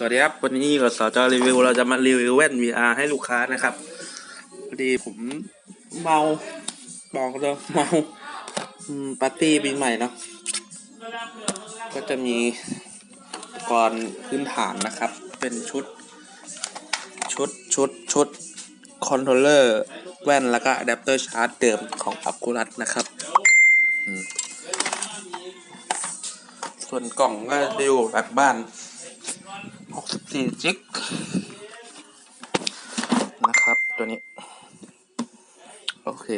สวัสดีครับ วันนี้กับสจรีวิวเราจะมารีวิวแว่น VR ให้ลูกค้านะครับพอดีผมเมาบอกเลยเมาปาร์ตี้ปีใหม่เนาะก็จะมีอุปกรณ์พื้นฐานนะครับ เป็นชุด ชุดชุดชุดคอนโทรลเลอร์แว่นแล้วก็อะแดปเตอร์ชาร์จเดิมของอัคูรัสนะครับส่วนกล่องก็จะอยู่แบบบ้าน 64จิกนะครับตัวนี้ โอเค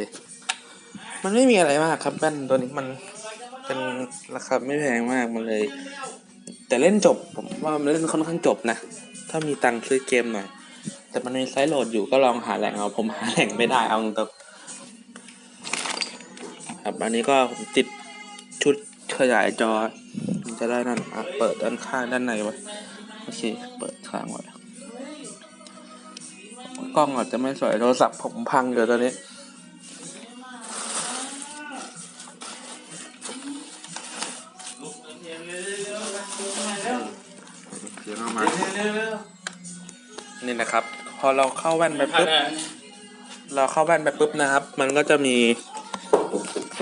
มันไม่มีอะไรมากครับแว่นตัวนี้มันเป็นราคาไม่แพงมากมันเลย แต่เล่นจบผมว่ามันเล่นค่อนข้างจบนะ ถ้ามีตังค์ซื้อเกมหน่อย แต่มันมีไซส์โหลดอยู่ก็ลองหาแหล่งเอา ผมหาแหล่งไม่ได้เอาตรงครับอันนี้ก็ผมติดชุดขยายจอมันจะได้นั่นอะเปิดด้านข้างด้านในไว้ อเคเปิดค้างไว้กล้องอาจจะไม่สวยโทรศัพท์ผมพังอยู่ตอนนี้นี่นะครับ พอเราเข้าแว่นไปปุ๊บเราเข้าแว่นไปปุ๊บนะครับ มันก็จะมี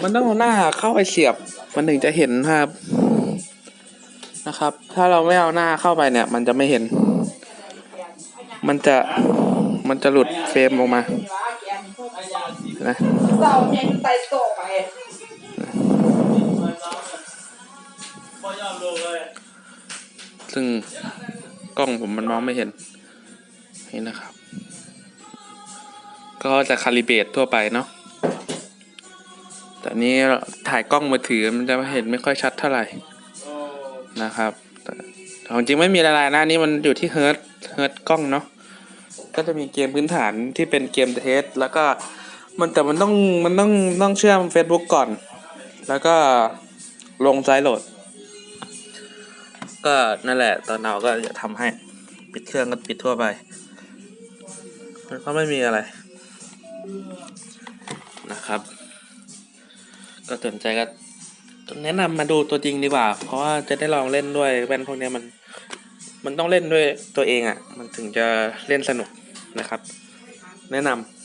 มันต้องเอาหน้าเข้าไปเสียบ มันถึงจะเห็นครับ นะครับ ถ้าเราไม่เอาหน้าเข้าไปเนี่ย มันจะไม่เห็น มันจะมันจะหลุดเฟรมออกมานะเสาเย็นไต่โตไปซึ่งกล้องผมมันมองไม่เห็น นี่นะครับ ก็จะคาลิเบตทั่วไปเนาะแต่นี้ถ่ายกล้องมือถือมันจะเห็นไม่ค่อยชัดเท่าไหร่ นะครับแต่แต่จริงไม่มีอะไรนะนี่มันอยู่ที่เฮิร์ตเฮิร์ตกล้องเนาะก็จะมีเกมพื้นฐานที่เป็นเกมเทสแล้วก็มันแต่มันต้องมันต้องต้องเชื่อม Facebook ก่อน แล้วก็ลงไซต์โหลด ก็นั่นแหละตอนเอาก็จะทำให้ปิดเครื่องก็ปิดทั่วไปก็ไม่มีอะไรนะครับ ก็สนใจก็ แนะนำมาดูตัวจริงดีกว่า เพราะว่าจะได้ลองเล่นด้วยแว่นพวกเนี้ยมัน มันต้องเล่นด้วยตัวเองอะ่ะ มันถึงจะเล่นสนุกนะครับ แนะนำ